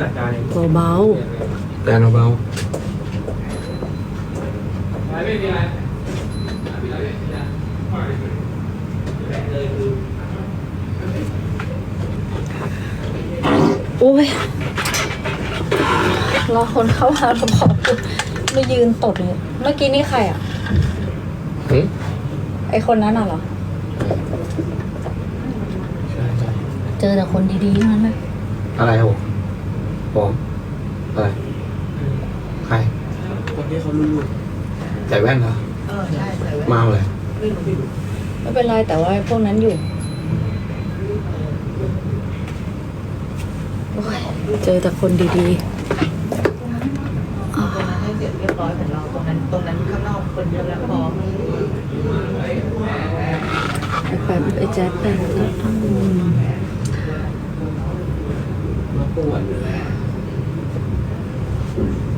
จัดการเองเบาแต่เบาๆโอ้ยรอคนเข้าหาสมองมายืนตดเลยเมื่อกี้นี่ใครอะ หึไอคนนั้นน่ะเหรอใช่ใช่เจอแต่คนดีๆทั้งนั้นเลยอะไรครับผม ผมอะไรใครคนที่เขาลุ้นใส่แว่นเหรอๆเออใช่ใส่แว่นมาเอาเลยไม่รู้ไม่รู้ไม่เป็นไรแต่ว่าไอ้พวกนั้นอยู่โอ้ยเจอแต่คนดีๆอ่าตรงนั้นให้เสร็จเรียบร้อยของเราตรงนั้นตรงนั้นข้างนอกคนเยอะแล้วพอไอ้แป๊บไอ้แจ๊บแป๊บอืมมาปวด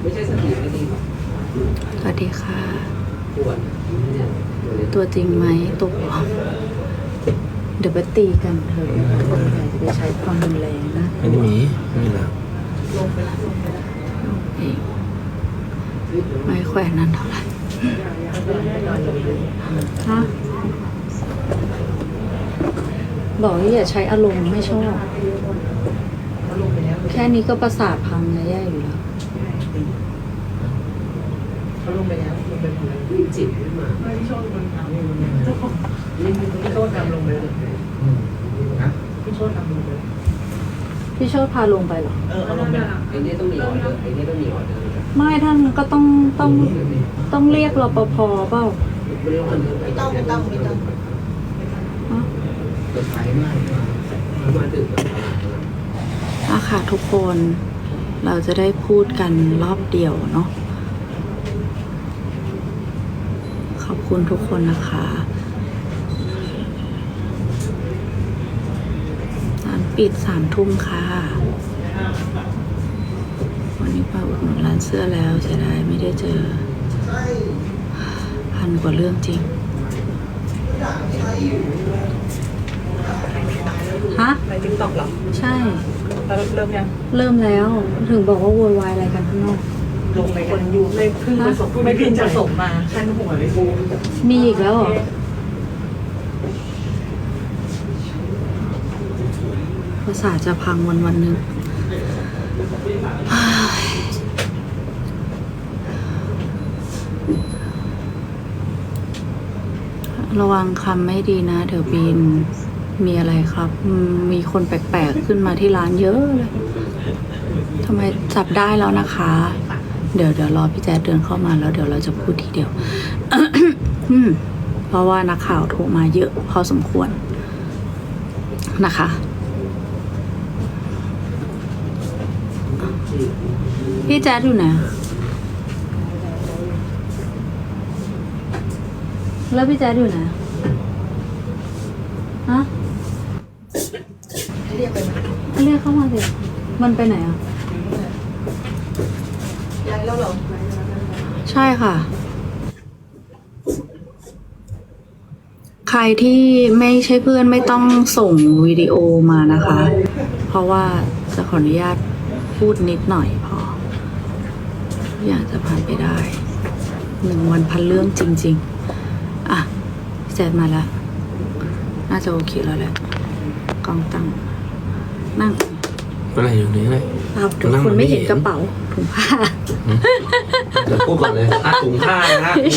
ไม่ใช่สติไม่ดีสวัสดีค่ะ ปวดตัวจริงไหมตัวปลอมเดี๋ยวไปตีกันเถอะคนใหญ่จะไปใช้ความรุนแรงนะไม่ได้มีไม่มีแล้วลงไปแล้วลงไปแล้วเองไม่แขวนนั้นเท่าไหร่ฮะบอกว่าอย่าใช้อารมณ์ไม่ชอบเขาลงไปแล้วแค่นี้ก็ประสาทพังแล้วแย่อยู่แล้ว เขาลงไปแล้วลงไปหมดแล้วจิตขึ้นมาไม่พี่โชคมันทำเองเจ้าของพี่โชคทำลงไปเลยนะพี่โชคทำลงไปเลยพี่โชดพาลงไปเหรอ เออเอาลงไปไอ้นี่ต้องมีออเดอร์ไอ้นี่ต้องมีออเดอร์ไม่ท่านก็ต้องต้องต้องเรียกรปภเปล่าไม่ต้องไม่ต้องไม่ต้องฮะเซอร์ไพรส์มากมาดึกอะค่ะทุกคนเราจะได้พูดกันรอบเดียวเนาะข อบคุณทุกคนนะคะร้านปิดสามทุ่มค่ะ วันนี้ไปอุดหนุนร้านเสื้อแล้วเสียดายไม่ได้เจอ พันกว่าเรื่องจริง ฮะ ในติ๊กต็อกหรอ ใช่ แล้วเริ่มยัง เริ่มแล้ว ถึงบอกว่าโวยวายอะไรกันข้างนอก ลงไปคนอยู่ไม่เพิ่งผสมไม่เพิ่งผสมมาขั้นหัวเลยกูมีอีกแล้วเหรอภาษาจะพังวันวันหนึ่งระวังคำไม่ดีนะ เดี๋ยวบีนมีอะไรครับมมีคนแปลกๆ ขึ้นมาที่ร้านเยอะเลยทำไมจับได้แล้วนะคะ เดี๋ยวเดี๋ยวรอพี่แจ๊ดเดินเข้ามาแล้วเดี๋ยวเราจะพูดทีเดียวอืมเพราะว่านักข่าวโทรมาเยอะพอสมควรนะคะ พี่แจ๊ดอยู่ไหนแล้วพี่แจ๊ดอยู่ไหนฮะเรียกไปไหมเรียกเข้ามาสิมันไปไหนอะ ใช่ค่ะ ใครที่ไม่ใช่เพื่อนไม่ต้องส่งวิดีโอมานะคะ เพราะว่าจะขออนุญาตพูดนิดหน่อยพอทุกอย่างจะผ่านไปได้หนึ่งวันพันเรื่องจริง ๆ อะพี่แจ๊ดมาแล้ว น่าจะโอเคแล้วแหละกล้องตั้ง นั่งอะไรอยู่นี่เลยเอาเดี๋ยวคนไม่เห็นกระเป๋าถุงผ้า เดี๋ยวพูดก่อนเลยอะถุงผ้านะฮะมี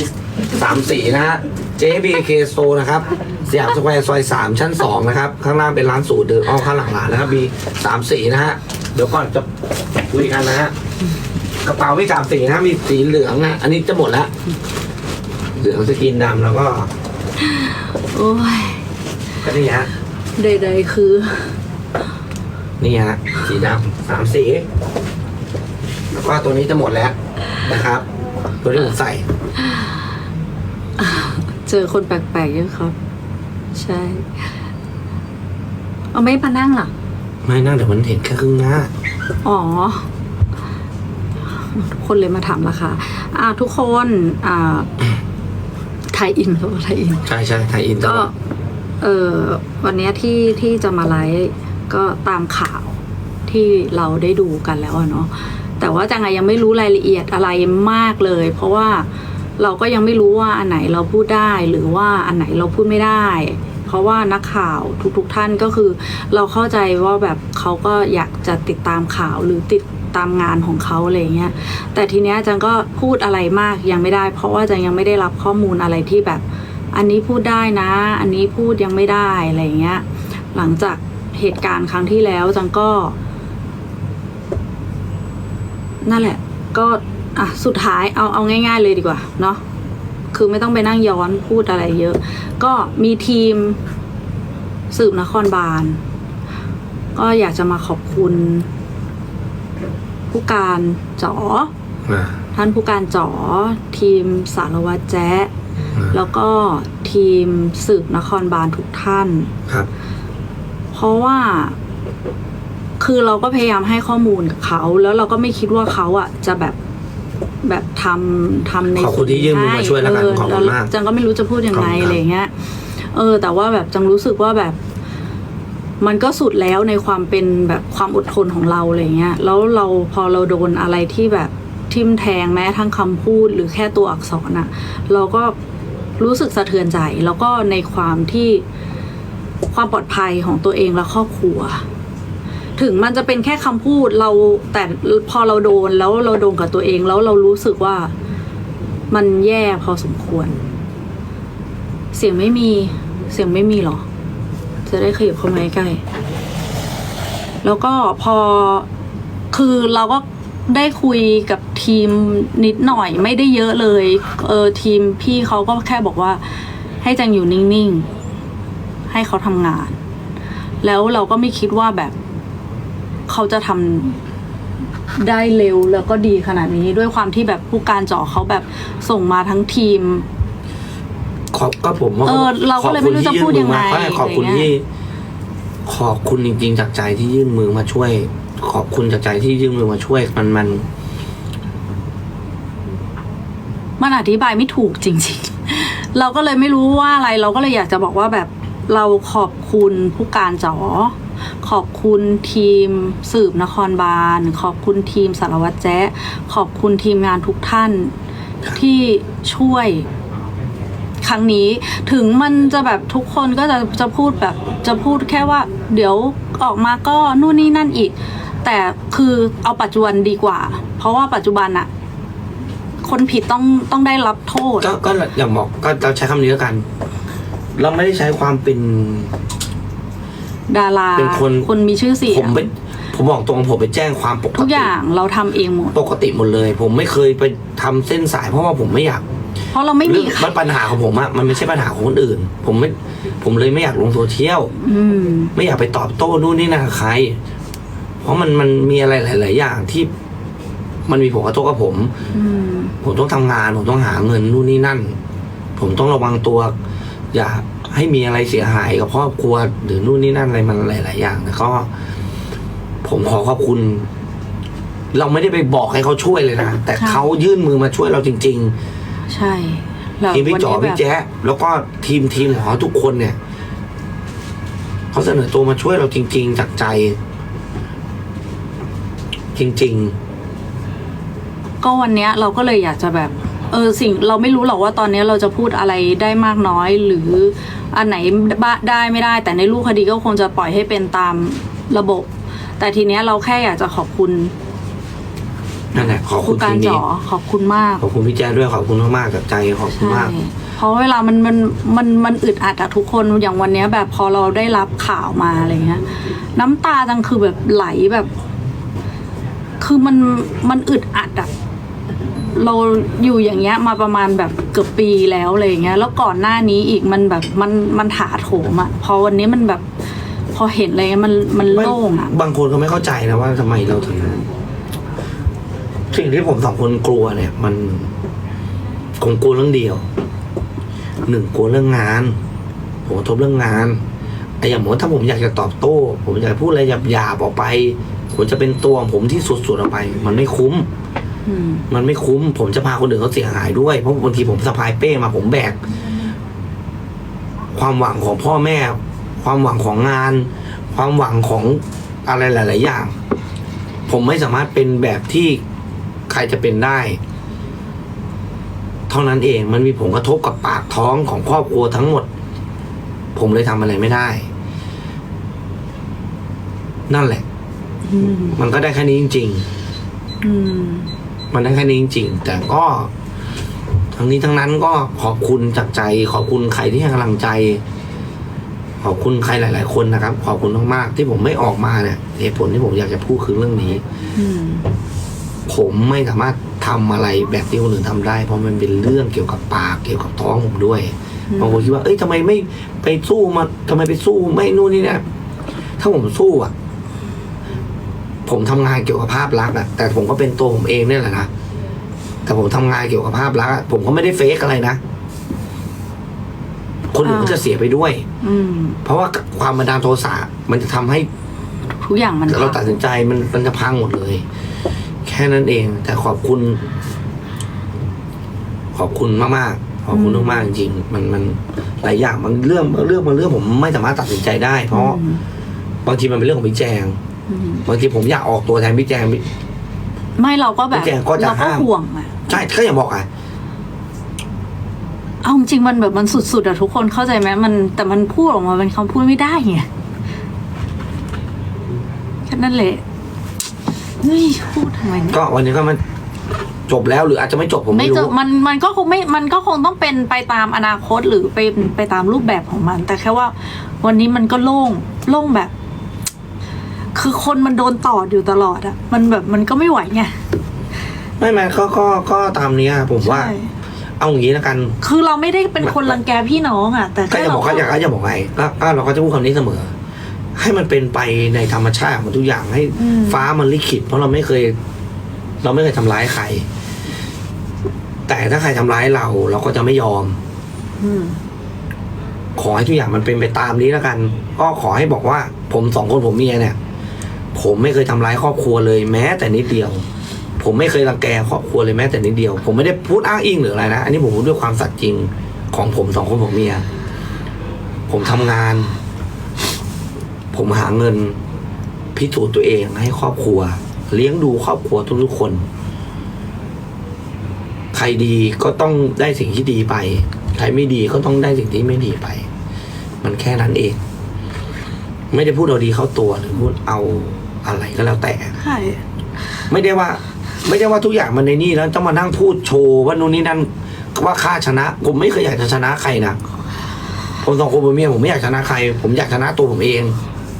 สามสีนะฮะ JBK Store นะครับสยามสแควร์ซอยสามชั้นสองนะครับ ข้างล่างเป็นร้านสูตรเดินอ้อมข้างหลังร้านนะครับ มีสามสีนะฮะ เดี๋ยวก่อนจะคุยกันนะฮะ กระเป๋ามีสามสีนะ มีสีเหลืองนะ อันนี้จะหมดแล้วเหลืองสกินดำแล้วก็โอ้ยก็นี่ฮะ ใดๆคือ นี่ฮะ สีดำสามสีแล้ วก็ตัวนี้จะหมดแล้วนะครับ ตัวที่ผมใส่ เจอคนแปลกๆเยอะครับ ใช่ เอาไม่มานั่งหรอ ไม่น่าเดี๋ยวมันเห็นแค่ครึ่งหน้า อ๋อทุกคนเลยมาถามราคาอ่า ทุกคนอ่าไทยอินเขาบอกไทยอิน ใช่ใช่ไทยอินตก็ลอดเออวันเนี้ยที่ที่จะมาไลฟ์ก็ตามข่าวทที่เราได้ดูกันแล้วอะเนาะ แต่ว่าจังอะยังไม่รู้รายละเอียดอะไรมากเลย เพราะว่าเราก็ยังไม่รู้ว่าอันไหนเราพูดได้หรือว่าอันไหนเราพูดไม่ได้ เพราะว่านักข่าวทุกๆท่านก็คือ เราเข้าใจว่าแบบเขาก็อยากจะติดตามข่าวหรือติดตามงานของเขาอะไรเงี้ยแต่ทีเนี้ยจังก็พูดอะไรมากยังไม่ได้ เพราะว่าจังยังไม่ได้รับข้อมูลอะไรที่แบบ อันนี้พูดได้นะ อันนี้พูดยังไม่ได้อะไรเงี้ยหลังจากเหตุการณ์ครั้งที่แล้วจังก็ นั่นแหละ ก็อะสุดท้ายเอาเอาง่าย ๆ เลยดีกว่าเนาะคือไม่ต้องไปนั่งย้อนพูดอะไรเยอะ ก็มีทีมสืบนครบาล ก็อยากจะมาขอบคุณ ผู้การจ๋ออ่าท่านผู้การจ๋อทีมสารวัตรแจ๊ะอ่าแล้วก็ทีมสืบนครบาลทุกท่านครับ เพราะว่า คือเราก็พยายามให้ข้อมูลกับเขา แล้วเราก็ไม่คิดว่าเขาอะจะแบบแบบทำทำในขอบคุณที่ยื่นมือมาช่วยแล้วกันเออขอบคุณมาก จังก็ไม่รู้จะพูดยังไงขอบคุณครับอะไรเงี้ย เออ แต่ว่าแบบจังรู้สึกว่าแบบ มันก็สุดแล้วในความเป็นแบบความอดทนของเราอะไรเงี้ย แล้วเราพอเราโดนอะไรที่แบบทิ่มแทงแม้ทั้งคำพูดหรือแค่ตัวอักษรอะเราก็รู้สึกสะเทือนใจ แล้วก็ในความที่ความปลอดภัยของตัวเองและครอบครัว ถึงมันจะเป็นแค่คำพูดเราแต่พอเราโดนแล้วเราโดนกับตัวเองแล้วเรารู้สึกว่ามันแย่พอสมควร เสียงไม่มีเสียงไม่มีหรอ จะได้ขยับเข้ามาใกล้ แล้วก็พอคือเราก็ได้คุยกับทีมนิดหน่อยไม่ได้เยอะเลย เออทีมพี่เขาก็แค่บอกว่า ให้จังอยู่นิ่ง ๆ ให้เขาทำงาน แล้วเราก็ไม่คิดว่าแบบ เขาจะทำได้เร็วแล้วก็ดีขนาดนี้ด้วยความที่แบบผู้การจ่อเขาแบบส่งมาทั้งทีม ขอบก็ผมว่าเออเราก็เลยไม่รู้จะพูดยังไงขอบคุณอะไรเงี้ที่ยขอบคุณจริง ๆ จากใจที่ยื่นมือมาช่วย ขอบคุณจากใจที่ยื่นมือมาช่วยมันมัน มันอธิบายไม่ถูกจริง ๆ เราก็เลยไม่รู้ว่าอะไร เราก็เลยอยากจะบอกว่าแบบเราขอบคุณผู้การจ๋อ ขอบคุณทีมสืบนครบาล ขอบคุณทีมสารวัตรแจ๊ะขอบคุณทีมงานทุกท่านที่ช่วยครั้งนี้ถึงมันจะแบบทุกคนก็จะจะพูดแบบจะพูดแค่ว่า เดี๋ยวออกมาก็นู่นนี่นั่นอีก แต่คือเอาปัจจุบันดีกว่า เพราะว่าปัจจุบันอะคนผิดต้องต้องได้รับโทษก็ก็อย่างบอกก็เราใช้คำนี้แล้วกัน เราไม่ได้ใช้ความเป็น ดาราเป็นคนคนมีชื่อเสียผมงไปผมบอกตรงผมไปแจ้งความปกทุกติอย่างเราทำเองหมด ปกติหมดเลย ผมไม่เคยไปทำเส้นสายเพราะว่าผมไม่อยากเพราะเราไม่มีเรื่องมันปัญหาของผมอะมันไม่ใช่ปัญหาของคนอื่น ผมไม่ผมเลยไม่อยากลงโซเชียล อืม ไม่อยากไปตอบโต้นู่นนี่นั่นกับใคร เพราะมันมันมีอะไรหลาย ๆ อย่างที่ มันมีผลกระทบกับผม อืม ผมต้องทำงาน ผมต้องหาเงินนู่นนี่นั่น ผมต้องระวังตัว อย่า ให้มีอะไรเสียหายกับครอบครัว หรือนู่นนี่นั่นอะไรมันหลาย ๆ อย่างแล้วก็ ผมขอขอบคุณ เราไม่ได้ไปบอกให้เขาช่วยเลยนะ แต่เขายื่นมือมาช่วยเราจริงๆใช่แล้วทีมพี่วันจ๋อนี้แบพี่บแจ๊ะแล้วก็ทีมทีมของเขาทุกคนเนี่ยเขาเสนอตัวมาช่วยเราจริง ๆ จากใจ จริงก็วันเนี้ยเราก็เลยอยากจะแบบ เออสิ่งเราไม่รู้หรอกว่าตอนเนี้ยเราจะพูดอะไรได้มากน้อย หรืออันไหนบ้าได้ไม่ได้ แต่ในรูปคดีก็คงจะปล่อยให้เป็นตามระบบ แต่ทีเนี้ยเราแค่อยากจะขอบคุณๆนั่นแหละขอบคุผู้ณกาทีรมนี้จ๋อขอบคุณมาก ขอบคุณพี่แจ๊ะด้วยขอบคุณมากๆจากใจขอบคุณใช่มาก เพราะเวลามันมันมันมันอึดอัดอะทุกคนอย่างวันเนี้ยแบบพอเราได้รับข่าวมาอะไรเงี้ย น้ำตาจังคือแบบไหลแบบ คือมันมันอึดอัดอะ เราอยู่อย่างเงี้ยมาประมาณแบบเกือบปีแล้วอะไรอย่างเงี้ย แล้วก่อนหน้านี้อีกมันแบบมันมันถาโถมอะพอวันนี้มันแบบพอเห็นอะไรเงี้ยมันมันโล่งอะบางคนเขาไม่เข้าใจนะว่าทำไมเราถึงสิ่งที่ผมสองคนกลัวเนี่ย มันคงกลัวเรื่องเดียวหนึ่งกลัวเรื่องงานผมทบเรื่องงานไอ้อย่างผมถ้าผมอยากจะตอบโต้ ผมอยากจะพูดอะไรหยาบๆออกไป ผมจะเป็นตัวของผมที่สุดๆออกไป มันไม่คุ้ม มมันไม่คุ้ม ผมจะพาคนอื่นเขาเสียหายด้วย เพราะบางทีผมสะพายเป้มาผมแบก ความหวังของพ่อแม่ ความหวังของงาน ความหวังของอะไรหลาย ๆ อย่าง ผมไม่สามารถเป็นแบบที่ใครจะเป็นได้ เท่านั้นเองมันมีผลกระทบกับปากท้องของครอบครัวทั้งหมด ผมเลยทำอะไรไม่ได้ นั่นแหละอืมมันก็ได้แค่นี้จริงอืมๆ มันได้แค่นี้จริง ๆ แต่ก็ ทั้งนี้ทั้งนั้นก็ขอบคุณจากใจ ขอบคุณใครที่ให้กำลังใจ ขอบคุณใครหลาย ๆ คนนะครับ ขอบคุณมากๆที่ผมไม่ออกมาเนี่ยเหตุผลที่ผมอยากจะพูดคือเรื่องนี้ อืม ผมไม่สามารถทำอะไรแบบที่คนอื่นทำได้ เพราะมันเป็นเรื่องเกี่ยวกับปากเกี่ยวกับท้องผมด้วยอืม บางคนคิดว่า เอ้ยทำไมไม่ไปสู้มาทำไมไปสู้ไม่นู่นนี่เนี่ยถ้าผมสู้อะ ผมทำงานเกี่ยวกับภาพลักษณ์อะแต่ผมก็เป็นตัวผมเองเนี่ยแหละนะแต่ผมทำงานเกี่ยวกับภาพลักษณ์อะผมก็ไม่ได้เฟกอะไรนะคนอื่นก็จะเสียไปด้วย อืม เพราะว่าความบันดาลโทสะมันจะทำให้ทุกอย่างมันเราตัดสินใจมันมันจะพังหมดเลย แค่นั้นเอง แต่ขอบคุณ ขอบคุณมากๆขอบคุณมากๆจริงๆมันมันหลายอย่างบางเรื่องบางเรื่องบางเรื่องผมไม่สามารถตัดสินใจได้ เพราะอืมบางทีมันเป็นเรื่องของพี่แจงอืม บางทีผมอยากออกตัวแทนพี่แจงไม่เราก็แบบพี่แจงก็จะเราก็ห้าม ห่วงอะใช่ก็อย่างบอกอะ เอาจริงๆมันแบบมันสุดๆอะทุกคนเข้าใจไหมมันแต่มันพูดออกมาเป็นคำพูดไม่ได้ไงแค่นั้นแหละเฮ้ยพูดทำไมเนี่ยก็วันนี้ก็มันจบแล้วหรืออาจจะไม่จบผมไม่ไม่เจรู้อมันมันก็คงไม่มันก็คงต้องเป็นไปตามอนาคตหรือไปไปตามรูปแบบของมัน แต่แค่ว่า วันนี้มันก็โล่งโล่งแบบ คือคนมันโดนตอดอยู่ตลอดอะมันแบบมันก็ไม่ไหวไง ไม่ไม่ก็ก็ก็ตามเนี้ยผมว่า ใช่ เอาอย่างนี้แล้วกันคือเราไม่ได้เป็นคนรังแกพี่น้องอะแต่ก็แค่จะบเราอกก็อยากก็จะบอกไงก็ก็เราก็จะพูดคำนี้เสมอ ให้มันเป็นไปในธรรมชาติของมันทุกอย่างให้ อืมฟ้ามันลิขิตเพราะเราไม่เคย เราไม่เคยทำร้ายใคร แต่ถ้าใครทำร้ายเราเราก็จะไม่ยอม อืมขอให้ทุกอย่างมันเป็นไปตามนี้แล้วกัน ก็ขอให้บอกว่า ผมสองคนผมเมียเนี่ย ผมไม่เคยทำร้ายครอบครัวเลยแม้แต่นิดเดียว ผมไม่เคยรังแกครอบครัวเลยแม้แต่นิดเดียว ผมไม่ได้พูดอ้างอิงหรืออะไรนะ อันนี้ผมพูดด้วยความสัตย์จริงของผมสองคนผมเมีย ผมทำงาน ผมหาเงินพิสูจน์ตัวเองให้ครอบครัว เลี้ยงดูครอบครัวทุกๆคน ใครดีก็ต้องได้สิ่งที่ดีไป ใครไม่ดีก็ต้องได้สิ่งที่ไม่ดีไป มันแค่นั้นเอง ไม่ได้พูดเอาดีเข้าตัวหรือพูดเอา อะไรก็แล้วแต่ ใช่ไม่ได้ว่า ไม่ได้ว่าทุกอย่างมันในนี่แล้วต้องมานั่งพูดโชว์ว่านู่นนี่นั่นว่าข้าชนะ ผมไม่เคยอยากจะชนะใครนะผมสองคนผมเมียผมไม่อยากชนะใคร ผมอยากชนะตัวผมเอง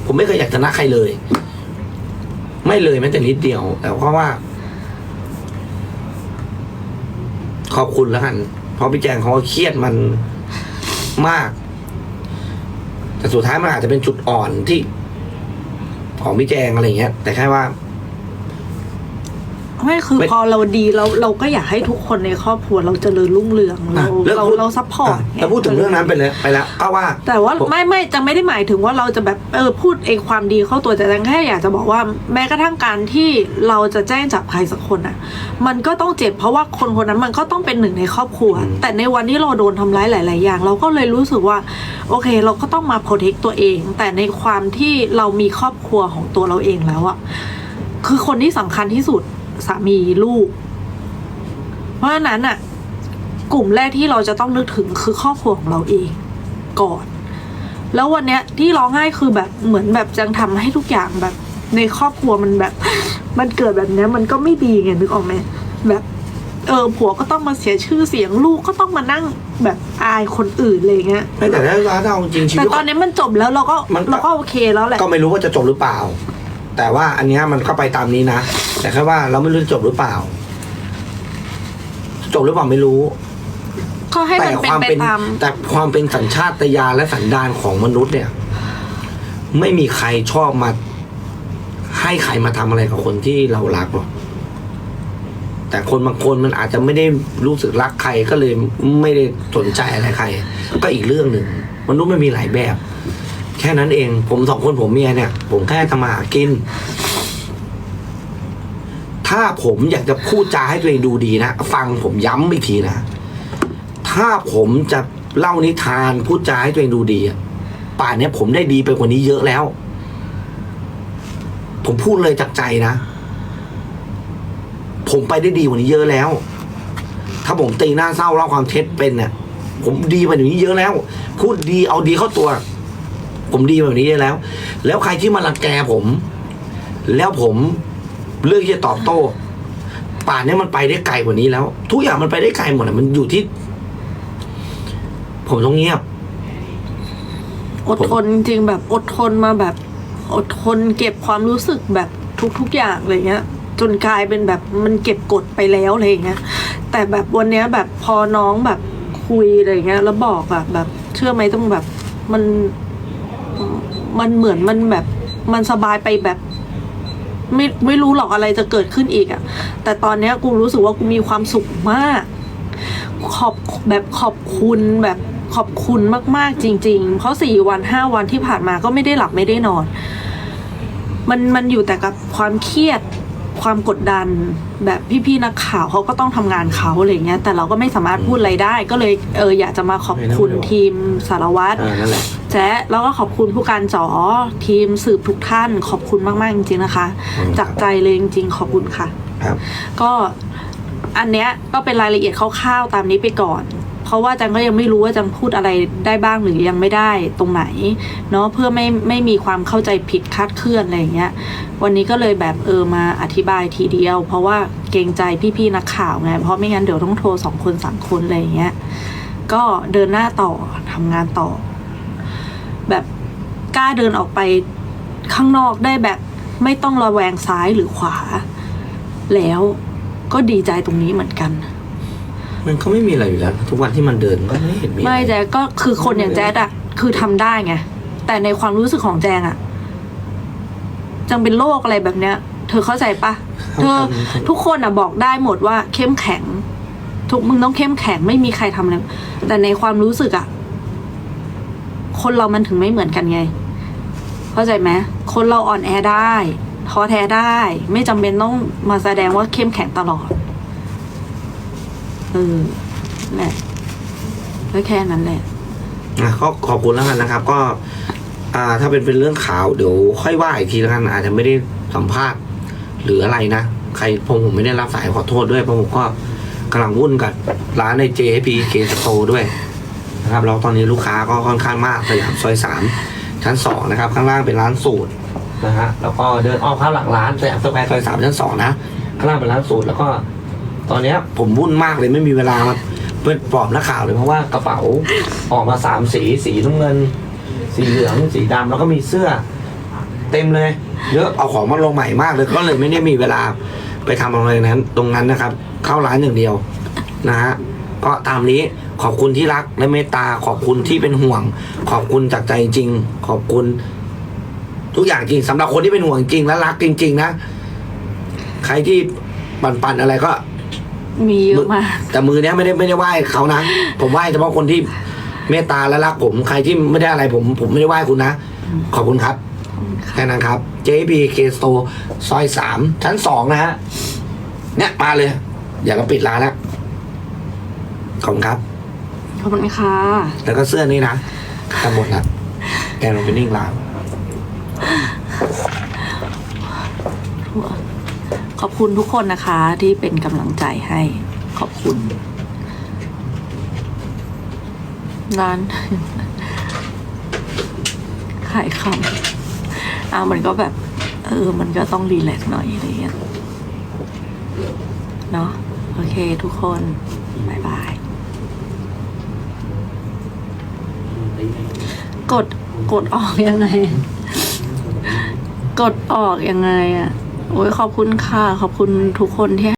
ผมไม่เคยอยากชนะใครเลย ไม่เลยแม้แต่นิดเดียว แต่เพราะว่า ขอบคุณแล้วกันเพราะพี่แจงเขาก็เครียดมันมาก แต่สุดท้ายมันอาจจะเป็นจุดอ่อนที่ ของพี่แจงอะไรเงี้ยแต่แค่ว่า ไม่คือไม่พอเราดีเราเราก็อยากให้ทุกคนในครอบครัวเราเจริญรุ่งเรืองเราอะแล้วเราพูด เราซัพพอร์ตอะแต่พูดถึงเรื่องนั้นไปเลยไปแล้วก็ว่า แต่ว่าผมไม่ไม่จะไม่ได้หมายถึงว่าเราจะแบบเออพูดเองความดีเข้าตัวแต่แค่อยากจะบอกว่าแม้กระทั่งการที่เราจะแจ้งจับใครสักคนอะ มันก็ต้องเจ็บเพราะว่าคนคนนั้นมันก็ต้องเป็นหนึ่งในครอบครัว แต่ในวันที่เราโดนทำร้ายหลาย ๆ อย่าง เราก็เลยรู้สึกว่าโอเค เราก็ต้องมาโปรเทคตัวเอง แต่ในความที่เรามีครอบครัวของตัวเราเองแล้วอะคือคนที่สำคัญที่สุด สามีลูก เพราะฉะนั้นอะกลุ่มแรกที่เราจะต้องนึกถึงคือครอบครัวของเราเองก่อน แล้ววันเนี้ยที่ร้องไห้คือแบบเหมือนแบบจังทำให้ทุกอย่างแบบ ในครอบครัวมันแบบ มันเกิดแบบเนี้ยมันก็ไม่ดีไงนึกออกไหมแบบเออผัวก็ต้องมาเสียชื่อเสียงลูกก็ต้องมานั่งแบบอายคนอื่นอะไรเงี้ยไม่แต่ถ้าถ้าเอาจริงชีแต่วิตตอนนี้มันจบแล้วเราก็มันเราก็โอเคแล้วแหละก็ไม่รู้ว่าจะจบหรือเปล่า แต่ว่าอันเนี้ยมันก็ไปตามนี้นะ แต่แค่ว่าเราไม่รู้จะจบหรือเปล่า จบหรือเปล่าไม่รู้ ก็ให้แต่มันเป็คนวามไปเป็นตาม แต่ความเป็นสัญชาตญาณและสันดานของมนุษย์เนี่ย ไม่มีใครชอบมา ให้ใครมาทำอะไรกับคนที่เรารักหรอกแต่คนบางคนมันอาจจะไม่ได้รู้สึกรักใครก็เลยไม่ได้สนใจอะไรใคร ก็อีกเรื่องหนึ่งมนุษย์ไม่มีหลายแบบ แค่นั้นเอง ผมสองคนผมเมียเนี่ย ผมแค่ทำมาหากิน ถ้าผมอยากจะพูดจาให้ตัวเองดูดีนะ ฟังผมย้ำอีกทีนะ ถ้าผมจะเล่านิทานพูดจาให้ตัวเองดูดีป่านนี้ผมได้ดีไปกว่านี้เยอะแล้ว ผมพูดเลยจากใจนะ ผมไปได้ดีกว่านี้เยอะแล้ว ถ้าผมตีหน้าเศร้าเล่าความเท็จเป็นเนี่ยผมดีกว่านี้เยอะแล้ว พูดดีเอาดีเข้าตัว ผมดีแบบนี้เยอะแล้ว แล้วใครที่มารังแกผม แล้วผม เลือกที่จะตอบโต้ ป่านนี้มันไปได้ไกลกว่านี้แล้ว ทุกอย่างมันไปได้ไกลหมดอะมันอยู่ที่ ผมต้องเงียบ อดทนจริงๆแบบอดทนมาแบบ อดทนเก็บความรู้สึกแบบทุก ๆ อย่างอะไรเงี้ย จนกลายเป็นแบบมันเก็บกดไปแล้วอะไรเงี้ย แต่แบบวันเนี้ยแบบพอน้องแบบคุยอะไรเงี้ย แล้วบอกอะแบบ เชื่อไหมต้องแบบมันมันเหมือนมันแบบมันสบายไปแบบ ไม่ไม่รู้หรอกอะไรจะเกิดขึ้นอีกอะแต่ตอนเนี้ยกูรู้สึกว่ากูมีความสุขมาก ขอบแบบขอบคุณแบบขอบคุณมาก ๆ จริง ๆ เพราะสี่วันห้าวันที่ผ่านมาก็ไม่ได้หลับไม่ได้นอน มันมันอยู่แต่กับความเครียดความกดดันแบบพี่ๆนักข่าวเขาก็ต้องทำงานเขาอะไรเงี้ยแต่เราก็ไม่สามารถพูดอะไรได้ ก็เลยเอออยากจะมาขอบคุณทีมสารวัตรเออนั่น แหละแจ๊ะแล้วก็ขอบคุณผู้การจ๋อทีมสืบทุกท่านขอบคุณมาก ๆ จริง ๆ นะคะอืมจากใจเลยจริง ๆ ขอบคุณค่ะ ครับ ก็อันเนี้ยก็เป็นรายละเอียดคร่าวๆตามนี้ไปก่อน เพราะว่าจังก็ยังไม่รู้ว่าจังพูดอะไรได้บ้างหรือยังไม่ได้ตรงไหน เนาะเพื่อไม่ไม่มีความเข้าใจผิดคลาดเคลื่อนอะไรอย่างเงี้ย วันนี้ก็เลยแบบเออมาอธิบายทีเดียว เพราะว่าเกรงใจพี่ๆนักข่าวไงเพราะไม่งั้นเดี๋ยวต้องโทรสองคนสามคนอะไรอย่างเงี้ยก็เดินหน้าต่อทำงานต่อ แบบกล้าเดินออกไปข้างนอกได้แบบไม่ต้องระแวงซ้ายหรือขวา แล้วก็ดีใจตรงนี้เหมือนกัน มันก็ไม่มีอะไรอยู่แล้ว ทุกวันที่มันเดินก็ไม่เห็นมีอะไม่ไรแจ๊กก็คือคนอย่างแจ๊ดอะคือทำได้ไง แต่ในความรู้สึกของแจงอะจังเป็นโรคอะไรแบบเนี้ย เธอเข้าใจปะเธอทุกคนอะบอกได้หมดว่าเข้มแข็ง ทุกมึงต้องเข้มแข็งไม่มีใครทำอะไรแต่ในความรู้สึกอะ คนเรามันถึงไม่เหมือนกันไง เข้าใจไหมคนเราอ่อนแอได้ท้อแท้ได้ ไม่จำเป็นต้องมาแสดงว่าเข้มแข็งตลอดเออแหละก็แค่นั้นแหละอะก็ขอบคุณแล้วกันนะครับ ก็ อ่า ถ้าเป็นเป็นเรื่องข่าวเดี๋ยวค่อยว่าอีกทีแล้วกัน อาจจะไม่ได้สัมภาษณ์หรืออะไรนะใครผมผมไม่ได้รับสายขอโทษด้วยเพราะผมก็กำลังวุ่นกับร้านใน JP K Store ด้วย นะครับแล้วตอนนี้ลูกค้าก็ค่อนข้างมากสยามซอยสามชั้นสองนะครับ ข้างล่างเป็นร้านสูตรนะฮะแล้วก็เดินอ้อมเข้าหลังร้านสยามสแควร์ซอยสามชั้นสองนะข้างล่างเป็นร้านสูตรแล้วก็ ตอนเนี้ยผมวุ่นมากเลยไม่มีเวลามาเป็นปลอบนักข่าวเลยเพราะว่ากระเป๋าออกมาสามสีสีน้ำเงิน สีเหลืองสีดำแล้วก็มีเสื้อ เต็มเลย เยอะเอาของมาลงใหม่มากเลยก็เลยไม่ได้มีเวลาไปทำอะไรนั้น ตรงนั้นนะครับ เข้าร้านอย่างเดียวนะฮะก็ตามนี้ ขอบคุณที่รักและเมตตา ขอบคุณที่เป็นห่วง ขอบคุณจากใจจริง ขอบคุณ ทุกอย่างจริงสำหรับคนที่เป็นห่วงจริงและรักจริง ๆ นะ ใครที่ปั่นๆอะไรก็ มีเยอะมากแต่มือเนี้ยไม่ได้ไม่ได้ไหว้เขานะ ผมไหว้เฉพาะคนที่เมตตาและรักผม ใครที่ไม่ได้อะไรผม ผมไม่ได้ไหว้คุณนะ ขอบคุณครับแค่นั้นครับ JBK Store ซอยสามชั้นสองนะฮะเนี่ยมาเลย อย่าก็ปิดร้านแล้วขอบคุณครับข อบคุณค่ะ แล้วก็เสื้อนี้นะทั้งหมดนะแกลงไปนิ่งร้านขอบคุณทุกคนนะคะที่เป็นกำลังใจให้ขอบคุณร้านขายคำอ่ามันก็แบบ เออ มันก็ต้องรีแลกซ์หน่อยอะไรเงี้ย เนาะโอเคทุกคน บ๊ายบาย กดกดออกยังไง กดออกยังไงอะ โอ้ยขอบคุณค่ะ ขอบคุณทุกคนที่